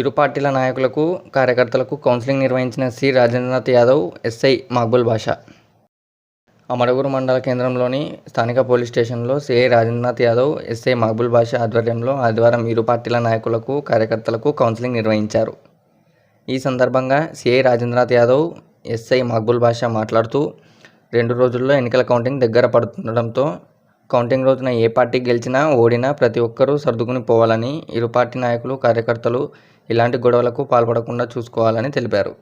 ఇరు పార్టీల నాయకులకు కార్యకర్తలకు కౌన్సిలింగ్ నిర్వహించిన సి. రాజేంద్రనాథ్ యాదవ్ ఎస్ఐ మక్బుల్ బాషా. అమరగూరు మండల కేంద్రంలోని స్థానిక పోలీస్ స్టేషన్లో సిఐ రాజేంద్రనాథ్ యాదవ్ ఎస్ఐ మక్బుల్ బాషా ఆధ్వర్యంలో ఆదివారం ఇరు పార్టీల నాయకులకు కార్యకర్తలకు కౌన్సిలింగ్ నిర్వహించారు. ఈ సందర్భంగా సిఐ రాజేంద్రనాథ్ యాదవ్ ఎస్ఐ మక్బుల్ బాషా మాట్లాడుతూ రెండు రోజుల్లో ఎన్నికల కౌంటింగ్ దగ్గర పడుతుండటంతో కౌంటింగ్ రోజున ఏ పార్టీ గెలిచినా ఓడినా ప్రతి ఒక్కరూ సర్దుకుని పోవాలని ఇరు పార్టీ నాయకులు కార్యకర్తలు ఇలాంటి గొడవలకు పాల్పడకుండా చూసుకోవాలని తెలిపారు.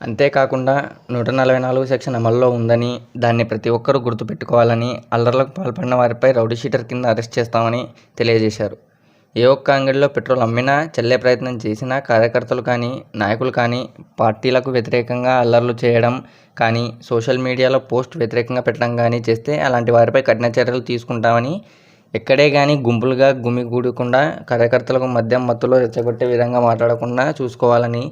అంతేకాకుండా నూట నలభై నాలుగు సెక్షన్ అమల్లో ఉందని దాన్ని ప్రతి ఒక్కరూ గుర్తుపెట్టుకోవాలని అల్లర్లకు పాల్పడిన వారిపై రౌడీ షీటర్ కింద అరెస్ట్ చేస్తామని తెలియజేశారు. ఏ ఒక్క అంగడిలో పెట్రోల్ అమ్మినా చెల్లే ప్రయత్నం చేసినా కార్యకర్తలు కానీ నాయకులు కానీ పార్టీలకు వ్యతిరేకంగా అల్లర్లు చేయడం కానీ సోషల్ మీడియాలో పోస్ట్ వ్యతిరేకంగా పెట్టడం కానీ చేస్తే అలాంటి వారిపై కఠిన చర్యలు తీసుకుంటామని ఎక్కడే కానీ గుంపులుగా గుమిగూడకుండా కార్యకర్తలకు మద్యం మత్తులో రెచ్చగొట్టే విధంగా మాట్లాడకుండా చూసుకోవాలని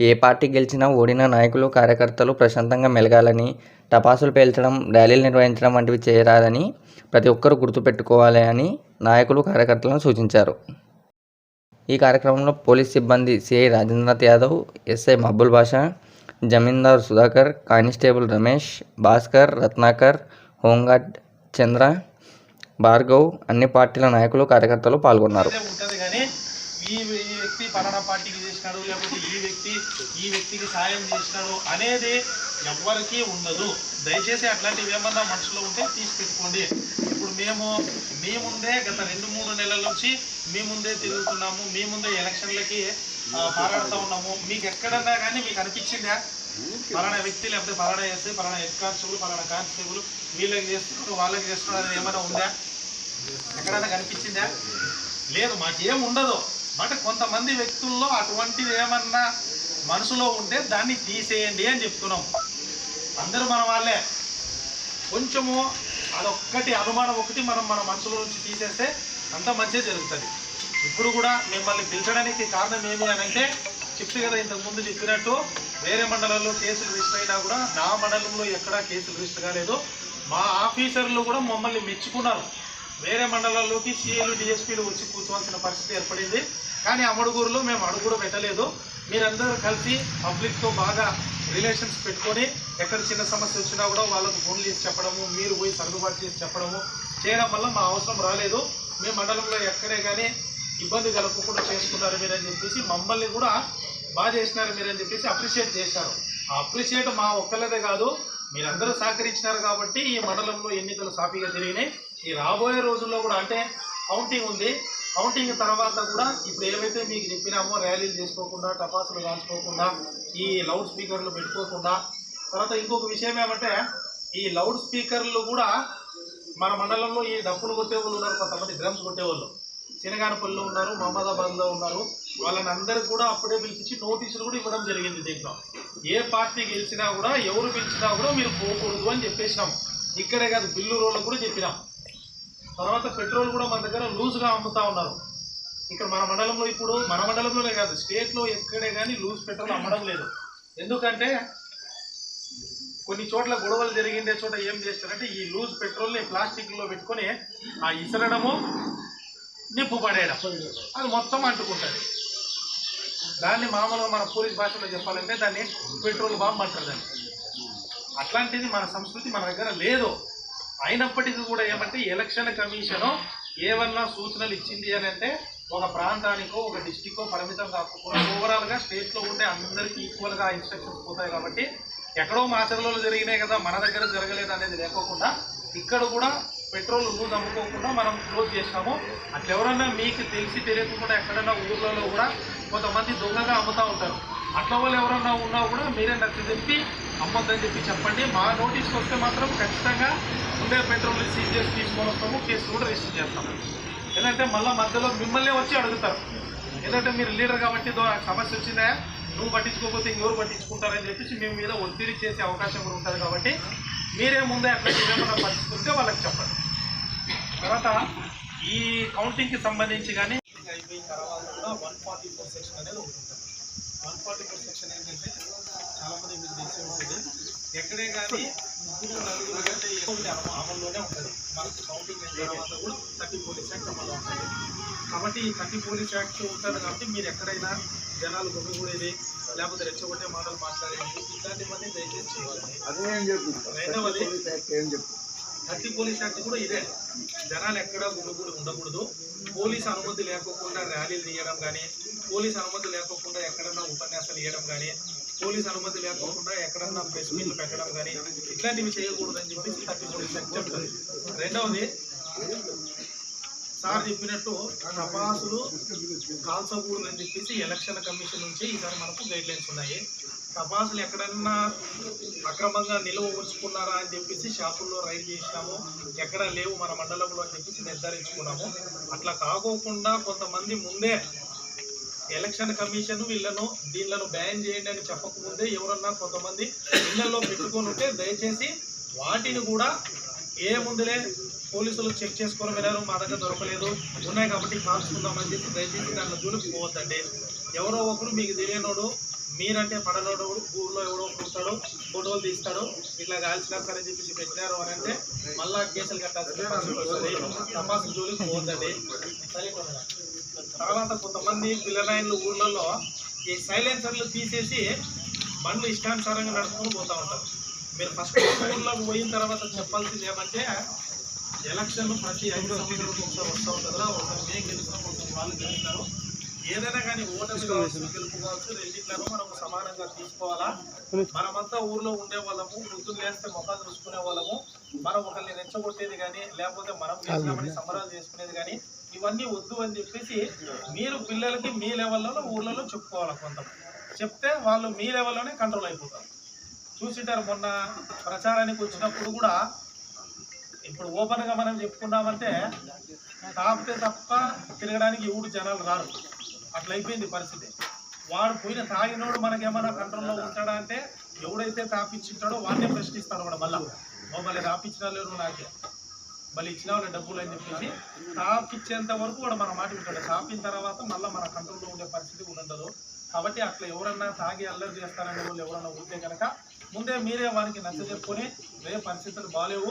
ఏ పార్టీ గెలిచినా ఓడిన నాయకులు కార్యకర్తలు ప్రశాంతంగా మెలగాలని టపాసులు పేల్చడం ర్యాలీలు నిర్వహించడం వంటివి చేయరాదని ప్రతి ఒక్కరూ గుర్తుపెట్టుకోవాలి అని నాయకులు కార్యకర్తలను సూచించారు. ఈ కార్యక్రమంలో పోలీస్ సిబ్బంది CI Rajendranath Yadav SI Mahbul Basha Jamindar Sudhakar constable Ramesh Bhaskar Ratnakar home guard Chandra Bhargav అన్ని పార్టీల నాయకులు కార్యకర్తలు పాల్గొన్నారు. ఉంటది కానీ ఈ వ్యక్తి పలానా పార్టీకి చేసినాడు లేకపోతే ఈ వ్యక్తి ఈ వ్యక్తికి సాయం చేసినాడు అనేది ఎవ్వరికీ ఉండదు. దయచేసి అట్లాంటివి ఏమన్నా మనసులో ఉంటే తీసి పెట్టుకోండి ఇప్పుడు మేము మీ ముందే గత రెండు మూడు నెలల నుంచి మీ ముందే తిరుగుతున్నాము మీ ముందే ఎలక్షన్లకి ఆ, పోరాడుతూ ఉన్నాము. మీకు ఎక్కడన్నా కానీ మీకు అనిపించిందా? పలానా వ్యక్తి లేకపోతే పలానా ఎస్ఐ పలానా హెడ్ కానిస్టేబుల్ పలానా కానిస్టేబుల్ వీళ్ళకి చేస్తున్నారు వాళ్ళకి చేస్తున్నారు అనేది ఏమైనా ఉందా? ఎక్కడైనా కనిపించిందా? లేదు మాకేం ఉండదు. బట్ కొంతమంది వ్యక్తుల్లో అటువంటిది ఏమన్నా మనసులో ఉంటే దాన్ని తీసేయండి అని చెప్తున్నాం. అందరూ మన వాళ్ళే. కొంచెము అదొక్కటి అనుమానం ఒకటి మనం మన మనసులో నుంచి తీసేస్తే అంత మంచిగా జరుగుతుంది. ఇప్పుడు కూడా మిమ్మల్ని పిలిచడానికి కారణం ఏమి అని అంటే చెప్తే కదా ఇంతకుముందు చెప్పినట్టు వేరే మండలాల్లో కేసులు రిజిస్టర్ అయినా కూడా నా మండలంలో ఎక్కడా కేసులు రిజిస్టర్ కాలేదు. మా ఆఫీసర్లు కూడా మమ్మల్ని మెచ్చుకున్నారు. వేరే మండలాల్లోకి సీఏలు డిఎస్పీలు వచ్చి కూర్చోవాల్సిన పరిస్థితి ఏర్పడింది. కానీ అమడుగూరులో మేము అడుగు పెట్టలేదు. మీరందరూ కలిసి పబ్లిక్తో బాగా రిలేషన్స్ పెట్టుకొని ఎక్కడ చిన్న సమస్య వచ్చినా కూడా వాళ్ళకు ఫోన్లు చేసి చెప్పడము మీరు పోయి సర్దుబాటు చేసి చెప్పడము చేయడం వల్ల మా అవసరం రాలేదు. మీ మండలంలో ఎక్కడే కానీ ఇబ్బంది కలగకుండా చేసుకున్నారు మీరని చెప్పేసి మమ్మల్ని కూడా బాగా చేసినారు మీరని చెప్పేసి అప్రిషియేట్ చేశారు. ఆ అప్రిషియేట్ మా ఒక్కళ్ళదే కాదు మీరందరూ సహకరించినారు కాబట్టి ఈ మండలంలో ఎన్నికలు సాఫీగా జరిగినాయి. ఈ రాబోయే రోజుల్లో కూడా అంటే కౌంటింగ్ ఉంది. కౌంటింగ్ తర్వాత కూడా ఇప్పుడు ఏవైతే మీకు చెప్పినామో ర్యాలీలు చేసుకోకుండా టపాసులు కాల్చుకోకుండా ఈ లౌడ్ స్పీకర్లు పెట్టుకోకుండా తర్వాత ఇంకొక విషయం ఏమంటే ఈ లౌడ్ స్పీకర్లు కూడా మన మండలంలో ఈ డప్పులు కొట్టేవాళ్ళు ఉన్నారు కొంతమంది డ్రమ్స్ కొట్టేవాళ్ళు. చినగానపల్లిలో ఉన్నారు మహమ్మదాబాద్లో ఉన్నారు. వాళ్ళని అందరికి కూడా అప్పుడే పిలిపించి నోటీసులు కూడా ఇవ్వడం జరిగింది దీంట్లో. ఏ పార్టీ గెలిచినా కూడా ఎవరు పిలిచినా కూడా మీరు పోకూడదు అని చెప్పేసినాం. ఇక్కడే కాదు బిల్లు రోడ్లు కూడా చెప్పినాం. తర్వాత పెట్రోల్ కూడా మన దగ్గర లూజ్గా అమ్ముతా ఉన్నారు. ఇక్కడ మన మండలంలో ఇప్పుడు మన మండలంలోనే కాదు స్టేట్లో ఎక్కడే కానీ లూజ్ పెట్రోల్ అమ్మడం లేదు. ఎందుకంటే కొన్ని చోట్ల గొడవలు జరిగిండే చోట ఏం చేస్తారంటే ఈ లూజ్ పెట్రోల్ని ప్లాస్టిక్లో పెట్టుకొని ఆ ఇసరడము నిప్పు పడేయడం. అది మొత్తం అంటుకుంటుంది. దాన్ని మామూలుగా మన పోలీస్ భాషలో చెప్పాలంటే దాన్ని పెట్రోల్ బాంబ్ అంటారు దాన్ని. అట్లాంటిది మన సంస్కృతి మన దగ్గర లేదు. అయినప్పటికీ కూడా ఏమంటే ఎలక్షన్ కమిషను ఏమన్నా సూచనలు ఇచ్చింది అని అంటే ఒక ప్రాంతానికో ఒక డిస్టిక్కో పరిమితం కాకుండా ఓవరాల్గా స్టేట్లో ఉండే అందరికీ ఈక్వల్గా ఇన్స్ట్రక్షన్స్ పోతాయి కాబట్టి ఎక్కడో మాచర్లలో జరిగినాయి కదా మన దగ్గర జరగలేదు అనేది లేకోకుండా ఇక్కడ కూడా పెట్రోల్ లూజ్ అమ్ముకోకుండా మనం క్లోజ్ చేస్తాము అట్లా ఎవరన్నా మీకు తెలిసి తెలియకుండా ఎక్కడైనా ఊర్లలో కూడా కొంతమంది దొంగగా అమ్ముతూ ఉంటారు. అట్లా వాళ్ళు ఎవరన్నా ఉన్నా కూడా మీరే నచ్చ చెప్పి అమ్మొద్దని చెప్పి చెప్పండి. మా నోటీస్కి వస్తే మాత్రం ఖచ్చితంగా ఉండే పెట్రోల్ సీజ్ చేసి తీసుకొని వస్తాము. కేసు కూడా రిజిస్టర్ చేస్తాము. ఎందుకంటే మళ్ళీ మధ్యలో మిమ్మల్ని వచ్చి అడుగుతారు. ఎందుకంటే మీరు లీడర్ కాబట్టి సమస్య వచ్చిందా? నువ్వు పట్టించుకోకపోతే ఇంకెవరు పట్టించుకుంటారని చెప్పేసి మేము మీద ఒత్తిడి చేసే అవకాశం కూడా ఉంటుంది కాబట్టి మీరే ముందే అట్లా ఏమైనా పరిస్థితుంటే వాళ్ళకి చెప్పండి. తర్వాత ఈ కౌంటింగ్కి సంబంధించి కానీ అయిపోయిన తర్వాత కూడా వన్ ఫార్టీ ఫోర్ సెక్షన్ అనేది ఉంటుంది. వన్ ఫార్టీ ఫోర్ సెక్షన్ ఏంటంటే చాలామంది మీకు తెలిసి ఉంటుంది. ఎక్కడే కానీ ముగ్గురు నలుగురు కంటే ఎక్కువ అమల్లోనే ఉంటుంది. మనకు కౌంటింగ్ అయిన తర్వాత కూడా థర్టీ పోలీస్ యాక్ట్ అమలు ఉంటుంది. కాబట్టి ఈ థర్టీ పోలీస్ యాక్ట్ ఉంటుంది కాబట్టి మీరు ఎక్కడైనా జనాలు గుమిగూడేది లేకపోతే రెచ్చగొట్టే మాటలు మాట్లాడేది ఇట్లాంటివన్నీ దయచేసి చేయాలి. అదేం రెండవది ఏం థర్టీ పోలీస్ యాక్ట్ కూడా ఇదే. జనాలు ఎక్కడ గుమిగూడి ఉండకూడదు. పోలీస్ అనుమతి లేకోకుండా ర్యాలీలు తీయడం కానీ పోలీస్ అనుమతి లేకోకుండా ఎక్కడన్నా ఉపన్యాసాలు ఇవ్వడం కానీ పోలీస్ అనుమతి లేకోకుండా ఎక్కడన్నా ప్రెస్ మీట్లు పెట్టడం కానీ ఇట్లాంటివి చేయకూడదని చెప్పేసి థర్టీ పోలీస్ యాక్ట్ చెప్తుంది. రెండవది సార్ చెప్పినట్టు టపాసులు కాల్చకూడదని చెప్పేసి ఎలక్షన్ కమిషన్ నుంచి ఈసారి మనకు గైడ్ లైన్స్ ఉన్నాయి. టపాసులు ఎక్కడన్నా అక్రమంగా నిల్వ ఉంచుకున్నారా అని చెప్పేసి షాపుల్లో రైడ్ చేసినాము. ఎక్కడ లేవు మన మండలంలో అని చెప్పేసి నిర్ధారించుకున్నాము. అట్లా కాకోకుండా కొంతమంది ముందే ఎలక్షన్ కమిషన్ వీళ్ళను దీనిలను బ్యాన్ చేయండి అని చెప్పకముందే ఎవరన్నా కొంతమంది ఇళ్ళలో పెట్టుకొని ఉంటే దయచేసి వాటిని కూడా ఏ ముందులే పోలీసులు చెక్ చేసుకొని వెళ్ళారు మా దగ్గర దొరకలేదు. ఉన్నాయి కాబట్టి కాల్చుకుందామని చెప్పి దయచేసి దాంట్లో జోలికి పోవద్దండి ఎవరో ఒకరు మీకు తెలియనోడు మీరంటే పడనోడు ఊర్లో ఎవడో ఒకడు ఫోటోలు తీస్తాడు ఇట్లా కాల్చినా సరే చెప్పేసి పెట్టినారు అని అంటే మళ్ళా కేసులు కట్టాల్సిన వస్తుంది. తపాసు జోలికి పోతుంది సరే తర్వాత కొంతమంది పిల్లనాయన్లు ఊళ్ళల్లో ఈ సైలెన్సర్లు తీసేసి బండ్లు ఇష్టానుసారంగా నడుచుకొని పోతూ ఉంటారు. మీరు ఫస్ట్ ఊళ్ళోకి పోయిన తర్వాత చెప్పాల్సింది ఏమంటే ఎలక్షన్లు ప్రతి ఐదు సంవత్సరాలకు ఒకసారి వస్తూ ఉంటుందా ఒకసారి మేము గెలుస్తాం ఒకసారి వాళ్ళు గెలుస్తారు. ఏదైనా కానీ ఓటమి కావచ్చు గెలుపు కావచ్చు రెండిట్లను మనం సమానంగా తీసుకోవాలా? మనమంతా ఊర్లో ఉండే వాళ్ళము పొద్దున్న లేస్తే మొఖాలు చూసుకునే వాళ్ళము. మనం ఒకరిని రెచ్చగొట్టేది కానీ లేకపోతే మనం గెలిచినామని సంబరాలు చేసుకునేది కానీ ఇవన్నీ వద్దు అని చెప్పేసి మీరు పిల్లలకి మీ లెవెల్లో ఊర్లలో చెప్పుకోవాలి కొంత చెప్తే వాళ్ళు మీ లెవెల్లోనే కంట్రోల్ అయిపోతారు. చూసింటారు మొన్న ప్రచారానికి వచ్చినప్పుడు కూడా ఇప్పుడు ఓపెన్గా మనం చెప్పుకున్నామంటే తాపితే తప్ప తిరగడానికి ఎవడు జనాలు రారు. అట్లా అయిపోయింది పరిస్థితి. వాడు పోయిన తాగినోడు మనకేమైనా కంట్రోల్లో ఉంటాడా అంటే ఎవడైతే తాపించుంటాడో వాడినే ప్రశ్నిస్తాడు వాడు మళ్ళా. మమ్మల్ని తాపించినా లేరు నాకే. మళ్ళీ ఇచ్చిన వాళ్ళ డబ్బులు అని చెప్పేసి తాపించేంత వరకు వాడు మన మాట వింటాడు. తాపిన తర్వాత మళ్ళీ మన కంట్రోల్లో ఉండే పరిస్థితి కూడా ఉండదు. కాబట్టి అట్లా ఎవరన్నా తాగి అల్లరి చేస్తారనే వాళ్ళు ఎవరన్నా ఉంటే కనుక ముందే మీరే వారికి నచ్చ చెప్పుకొని రే పరిస్థితులు బాగాలేవు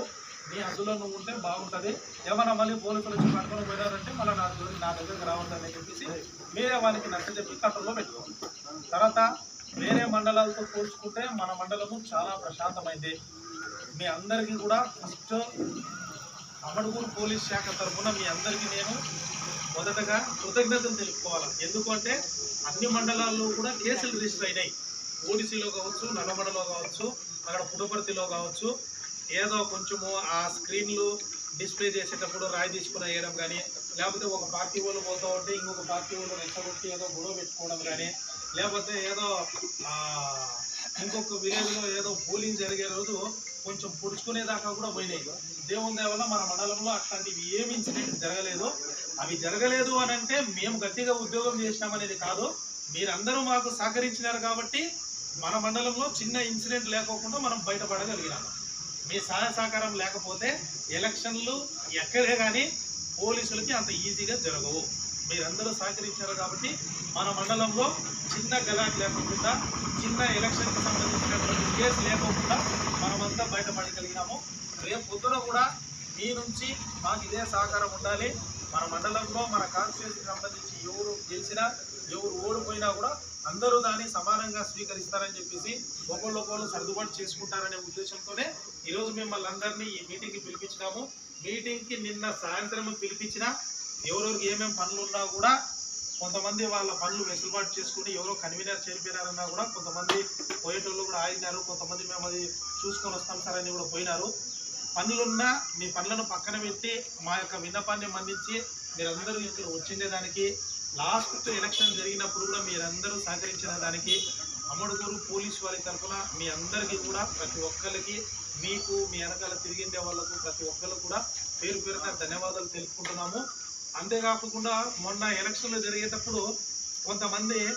నీ అందులో నువ్వు ఉంటే బాగుంటుంది. ఏమన్నా మళ్ళీ పోలీసులు వచ్చి పట్టుకొని పోయినారంటే మళ్ళీ నా నా దగ్గరికి రావద్దని చెప్పేసి మీరే వారికి నచ్చ చెప్పి కంట్రోల్లో పెట్టుకోండి. తర్వాత వేరే మండలాలతో పోల్చుకుంటే మన మండలము చాలా ప్రశాంతమైంది. మీ అందరికీ కూడా ఫస్ట్ అమడుగూరు పోలీస్ శాఖ తరఫున మీ అందరికీ నేను మొదటగా కృతజ్ఞతలు తెలుపుకోవాలి. ఎందుకంటే అన్ని మండలాల్లో కూడా కేసులు రిజిస్టర్ అయినాయి. ఓడిసీలో కావచ్చు నల్లమడలో కావచ్చు అక్కడ పుట్టపర్తిలో కావచ్చు ఏదో కొంచెము ఆ స్క్రీన్లు డిస్ప్లే చేసేటప్పుడు రాయి తీసుకుని వేయడం కానీ లేకపోతే ఒక పార్టీ వాళ్ళు పోతూ ఉంటే ఇంకొక పార్టీ వాళ్ళు రెచ్చగొట్టి ఏదో గొడవ పెట్టుకోవడం కానీ లేకపోతే ఏదో ఇంకొక విలేజ్లో ఏదో పోలింగ్ జరిగే రోజు కొంచెం పొడుచుకునేదాకా కూడా పోయినాయి. దేవుని దయ వల్ల మన మండలంలో అట్లాంటివి ఏమి ఇన్సిడెంట్ జరగలేదు. అవి జరగలేదు అని అంటే మేము గట్టిగా ఉద్యోగం చేసినామనేది కాదు. మీరందరూ మాకు సహకరించినారు కాబట్టి మన మండలంలో చిన్న ఇన్సిడెంట్ లేకోకుండా మనం బయటపడగలిగినాము మీ సహాయ సహకారం లేకపోతే ఎలక్షన్లు ఎక్కడే కానీ పోలీసులకి అంత ఈజీగా జరగవు. మీరందరూ సహకరించారు కాబట్టి మన మండలంలో చిన్న గలాట్ లేకుండా చిన్న ఎలక్షన్కి సంబంధించినటువంటి కేసు లేకుండా మనమంతా బయటపడగలిగినాము. రేపు పొద్దున కూడా మీ నుంచి మాకు ఇదే సహకారం ఉండాలి. మన మండలంలో మన కాన్స్టిట్యూన్సీకి సంబంధించి ఎవరు గెలిచినా ఎవరు ఓడిపోయినా కూడా అందరూ దాన్ని సమానంగా స్వీకరిస్తారని చెప్పేసి ఒకళ్ళొకళ్ళు సర్దుబాటు చేసుకుంటారనే ఉద్దేశంతోనే ఈరోజు మిమ్మల్ని అందరినీ ఈ మీటింగ్కి పిలిపించినాము. మీటింగ్కి నిన్న సాయంత్రం పిలిపించిన ఎవరెవరికి ఏమేమి పనులు ఉన్నా కూడా కొంతమంది వాళ్ళ పనులు వెసులుబాటు చేసుకుని ఎవరో కన్వీనర్ చేరిపోయినారన్నా కూడా కొంతమంది పోయేటోళ్ళు కూడా ఆగినారు కొంతమంది మేము అది చూసుకొని వస్తాం సార్ అని కూడా పోయినారు. పనులున్నా మీ పనులను పక్కన పెట్టి మా యొక్క విన్నపాన్ని మన్నించి మీరందరూ ఇక్కడ వచ్చిండే దానికి లాస్ట్ ఎలక్షన్ జరిగినప్పుడు కూడా మీరందరూ సహకరించిన దానికి అమ్మడుగూరు పోలీస్ వారి తరఫున మీ అందరికీ కూడా ప్రతి ఒక్కరికి మీకు మీ వెనకాల తిరిగిండే వాళ్ళకు ప్రతి ఒక్కరు కూడా పేరు పేరున ధన్యవాదాలు తెలుపుకుంటున్నాము. అంతేకాకుండా మొన్న ఎలక్షన్లు జరిగేటప్పుడు కొంతమంది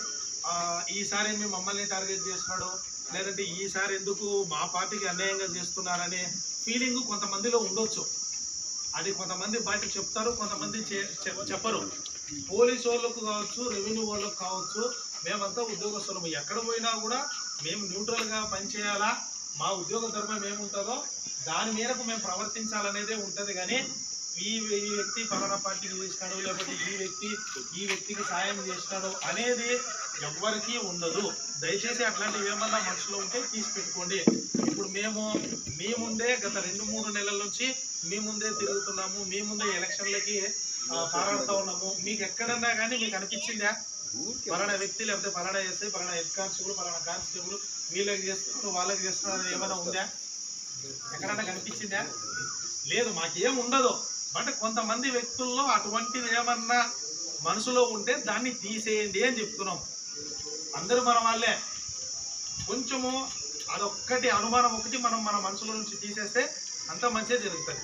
ఈసారి మేము మమ్మల్ని టార్గెట్ చేస్తున్నాడు లేదంటే ఈసారి ఎందుకు మా పార్టీకి అన్యాయంగా చేస్తున్నారనే ఫీలింగ్ కొంతమందిలో ఉండొచ్చు. అది కొంతమంది బయట చెప్తారు కొంతమంది చే- చె- చెప్పరు. పోలీసు వాళ్ళకు కావచ్చు రెవెన్యూ వాళ్ళకు కావచ్చు మేమంతా ఉద్యోగస్తులము. ఎక్కడ పోయినా కూడా మేము న్యూట్రల్గా పనిచేయాలా? మా ఉద్యోగ ధర్మం ఏముంటుందో దాని మేరకు మేము ప్రవర్తించాలనేదే ఉంటుంది కానీ ఈ ఈ వ్యక్తి పలానా పార్టీకి చేసినాడు లేకపోతే ఈ వ్యక్తి ఈ వ్యక్తికి సాయం చేసినాడు అనేది ఎవ్వరికీ ఉండదు. దయచేసి అట్లాంటివి ఏమన్నా మనసులో ఉంటే తీసి పెట్టుకోండి. ఇప్పుడు మేము మీ ముందే గత రెండు మూడు నెలల నుంచి మీ ముందే తిరుగుతున్నాము మీ ముందే ఎలక్షన్లకి పారాడుతూ ఉన్నాము. మీకు ఎక్కడన్నా కానీ మీకు అనిపించిందా? పలానా వ్యక్తి లేకపోతే పలానా చేస్తే పలానా హెడ్ కానిస్టేబుల్ పలానా కానిస్టేబుల్ వీళ్ళకి చేస్తున్నారు వాళ్ళకి చేస్తున్నారు ఏమైనా ఉందా? ఎక్కడన్నా కనిపించిందా? లేదు మాకేం ఉండదు. బట్ కొంతమంది వ్యక్తుల్లో అటువంటిది ఏమన్నా మనసులో ఉంటే దాన్ని తీసేయండి అని చెప్తున్నాం. అందరూ మన వాళ్ళే. కొంచెము అదొక్కటి అనుమానం ఒకటి మనం మన మనసులో నుంచి తీసేస్తే అంత మంచిగా జరుగుతుంది.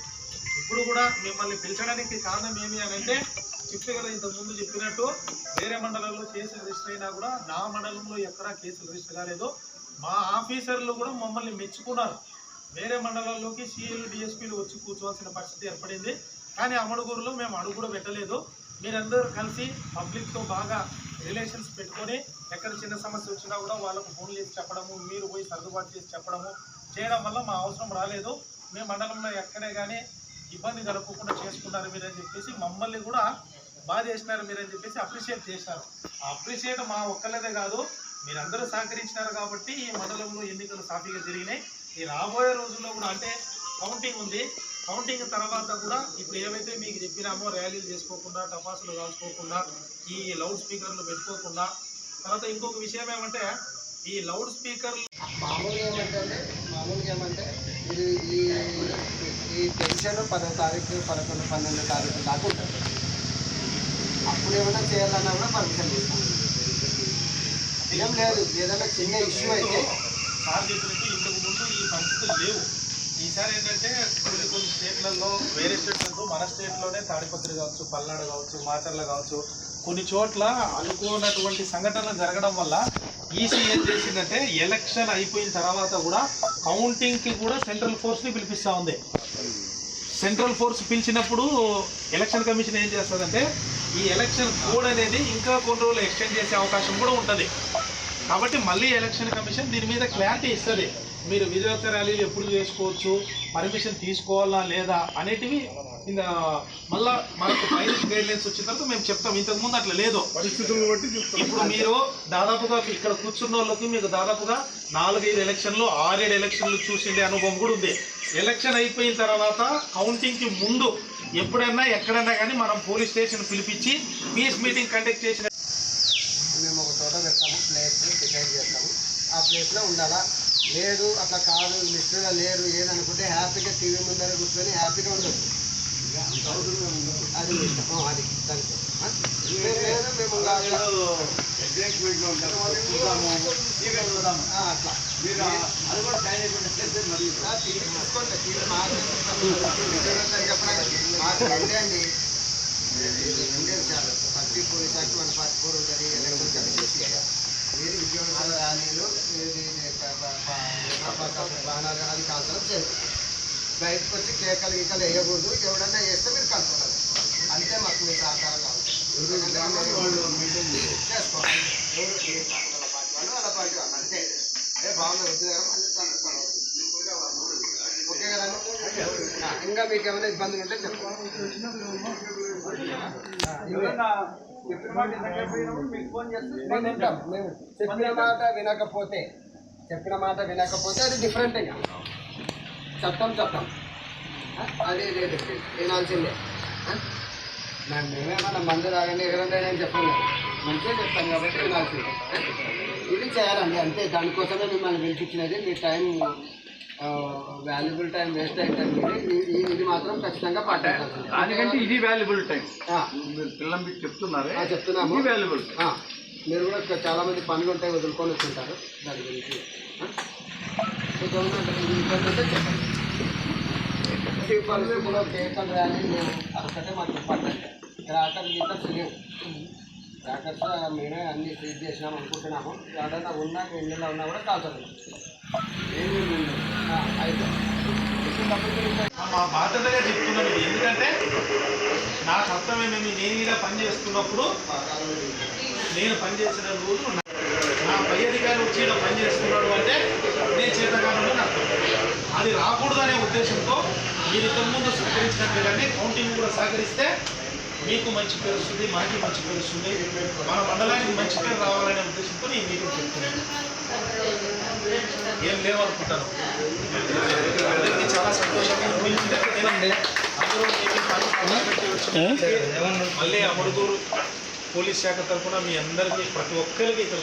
ఇప్పుడు కూడా మిమ్మల్ని పిలిచడానికి కారణం ఏమి అని అంటే చెప్పే కదా ఇంతకుముందు చెప్పినట్టు వేరే మండలంలో కేసులు రిజిస్టర్ అయినా కూడా నా మండలంలో ఎక్కడా కేసులు రిజిస్టర్ కాలేదు. మా ఆఫీసర్లు కూడా మమ్మల్ని మెచ్చుకున్నారు. వేరే మండలాల్లోకి సీఏలు డిఎస్పీలు వచ్చి కూర్చోవాల్సిన పరిస్థితి ఏర్పడింది. కానీ అమడుగురులో మేము అడుగు కూడా పెట్టలేదు. మీరందరూ కలిసి పబ్లిక్తో బాగా రిలేషన్స్ పెట్టుకొని ఎక్కడ చిన్న సమస్య వచ్చినా కూడా వాళ్ళకు ఫోన్ చేసి చెప్పడము మీరు పోయి సర్దుబాటు చేసి చెప్పడము చేయడం వల్ల మా అవసరం రాలేదు. మీ మండలంలో ఎక్కడే కానీ ఇబ్బంది కలగకుండా చేసుకున్నారు మీరని చెప్పేసి మమ్మల్ని కూడా బాగా చేసినారు మీరని చెప్పేసి అప్రిషియేట్ చేశారు. ఆ అప్రిషియేట్ మా ఒక్కళ్ళదే కాదు మీరందరూ సహకరించినారు కాబట్టి ఈ మండలంలో ఎన్నికలు సాఫీగా జరిగినాయి. ఈ రాబోయే రోజుల్లో కూడా అంటే కౌంటింగ్ ఉంది. కౌంటింగ్ తర్వాత కూడా ఇప్పుడు ఏవైతే మీకు చెప్పినామో ర్యాలీలు చేసుకోకుండా టపాసులు కాల్చుకోకుండా ఈ లౌడ్ స్పీకర్లు పెట్టుకోకుండా తర్వాత ఇంకొక విషయం ఏమంటే ఈ లౌడ్ స్పీకర్లు మామూలుగా ఏమంటే మామూలుగా ఏమంటే ఇది ఈ ఈ పెన్షన్ పదో తారీఖు పదకొండు పన్నెండు తారీఖు దాకా ఉంటుంది. ఏమైనా చేయాలన్నా కూడా పర్మిషన్ తీసుకుంటాం ఏం లేదు ఏదైనా చిన్న ఇష్యూ అయితే సార్ చెప్పినట్టు ఇంతకు ముందు ఈ పరిస్థితులు లేవు. ఈసారి ఏంటంటే కొన్ని కొన్ని స్టేట్లలో వేరే స్టేట్లలో మన స్టేట్లోనే తాడిపత్రి కావచ్చు పల్నాడు కావచ్చు మాచర్ల కావచ్చు కొన్ని చోట్ల అనుకోనటువంటి సంఘటనలు జరగడం వల్ల ఈసీ ఏం చేసిందంటే ఎలక్షన్ అయిపోయిన తర్వాత కూడా కౌంటింగ్కి కూడా సెంట్రల్ ఫోర్స్ని పిలిపిస్తూ ఉంది. సెంట్రల్ ఫోర్స్ పిలిచినప్పుడు ఎలక్షన్ కమిషన్ ఏం చేస్తుందంటే ఈ ఎలక్షన్ కోడ్ అనేది ఇంకా కొన్ని రోజులు ఎక్స్టెండ్ చేసే అవకాశం కూడా ఉంటుంది. కాబట్టి మళ్ళీ ఎలక్షన్ కమిషన్ దీని మీద క్లారిటీ ఇస్తుంది. మీరు విజయోత్సవ ర్యాలీలు ఎప్పుడు చేసుకోవచ్చు? పర్మిషన్ తీసుకోవాలా లేదా? అనేటివి ఇంకా మళ్ళా మనకు ఫైనల్ గైడ్ లైన్స్ వచ్చిన తర్వాత మేము చెప్తాం. ఇంతకు ముందు అట్లా లేదు. పరిస్థితులను బట్టి ఇప్పుడు మీరు దాదాపుగా ఇక్కడ కూర్చున్న వాళ్ళకి మీకు దాదాపుగా నాలుగైదు ఎలక్షన్లు ఆరేడు ఎలక్షన్లు చూసిండే అనుభవం కూడా ఉంది. ఎలక్షన్ అయిపోయిన తర్వాత కౌంటింగ్కి ముందు ఎప్పుడైనా ఎక్కడైనా కానీ మనం పోలీస్ స్టేషన్ పిలిపించి పీస్ మీటింగ్ కండక్ట్ చేసిన మేము ఒక చోట పెడతాము ప్లేస్ డిసైడ్ చేస్తాము. ఆ ప్లేస్లో ఉండాలా? లేదు అట్లా కాదు లిస్టుగా లేరు ఏదనుకుంటే హ్యాపీగా టీవీ ముందర కూర్చొని హ్యాపీగా ఉండొచ్చు. అది మీ ఇష్టం. అది దానికి. ఆ? లేదు, టీవీ చూసుకోండి టీవీ వన్ ఫార్టీ ఫోర్ ఉంటుంది ఎలక్షన్ కమిషన్ మీరు ర్యాలీలు బాణాలు అది కాల్చడం చేయదు బయటకు వచ్చి కేకలు గీకలు వేయకూడదు ఎవడన్నా చేస్తే మీరు కనుక్కోవాలి అంతే మాకు మీ సహకారం కావాలి చేసుకోవాలి ఎవరు వాళ్ళ పార్టీ కదా ఇంకా మీకు ఏమైనా ఇబ్బందులు ఉంటే చెప్పండి. ఆ, ఇంకా మేము ఉంటాం. మేము చెప్పిన మాట వినకపోతే చెప్పిన మాట వినకపోతే అది డిఫరెంట్ ఇంకా చట్టం చట్టం అది లేదు వినాల్సిందే. మేమేమన్నా మందు తాగండి ఎగరండి అని చెప్పాం కదా మంచిగా చెప్తాం కాబట్టి వినాల్సిందే? ఇది చేయాలండి అంతే దానికోసమే మిమ్మల్ని పిలిపించినది. మీ టైం వాల్యుబుల్ టైం వేస్ట్ మీది. ఇది మాత్రం ఖచ్చితంగా పాటించాల్సిందే. దానికంటే ఇది వాల్యుబుల్ టైం. ఆ, మీరు పిల్లం పెట్టి చెప్తున్నారే? చెప్తున్నాము. వాల్యుబుల్ మీరు కూడా ఇక్కడ చాలా మంది పనులు ఉంటాయి వదులుకొని వస్తుంటారు. దాని గురించి? మీకు చెప్పండి. కేకలు ర్యాలీ లేవు అదొకటే మాకు చెప్పండి క్రాకర్ గీకర్స్ లేవు క్రాకర్స్ మేమే అన్ని ఫీడ్ చేసినాం అనుకుంటున్నాము. ఎవరైనా ఉన్నా ఇండియాలో ఉన్నా కూడా కాల్చదు అయితే. మా బాధ్యతగా చెప్తున్నాను ఇది. ఎందుకంటే నా కర్తవ్యమేమి నేను ఇలా పని చేస్తున్నప్పుడు నేను పనిచేసిన రోజు నా- పై అధికారి వచ్చి ఇలా పని చేస్తున్నాడు అంటే నేను చేతగాను నాకు అది రాకూడదనే ఉద్దేశంతో మీరు ఇంతకుముందు సహకరించినట్లుగానే కౌంటింగ్ కూడా సహకరిస్తే మీకు మంచి పేరు వస్తుంది మనకి మంచి పేరు వస్తుంది. మన మండలానికి మంచి పేరు రావాలనే ఉద్దేశంతో నేను మీటింగ్ చెప్తున్నాను. ఏం లేవనుకుంటాను. అందరికీ చాలా సంతోషంగా. అందరూ మళ్ళీ అమరుదూరు పోలీస్ శాఖ తరఫున మీ అందరికీ ప్రతి ఒక్కరికి ఇక్కడ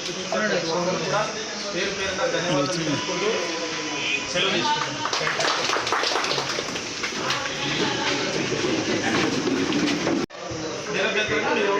ఒక్కరు కూడా పేరు పేరున ధన్యవాదాలు తెలుపుకుంటూ సెలవు తీసుకుంటున్నాను. Gracias.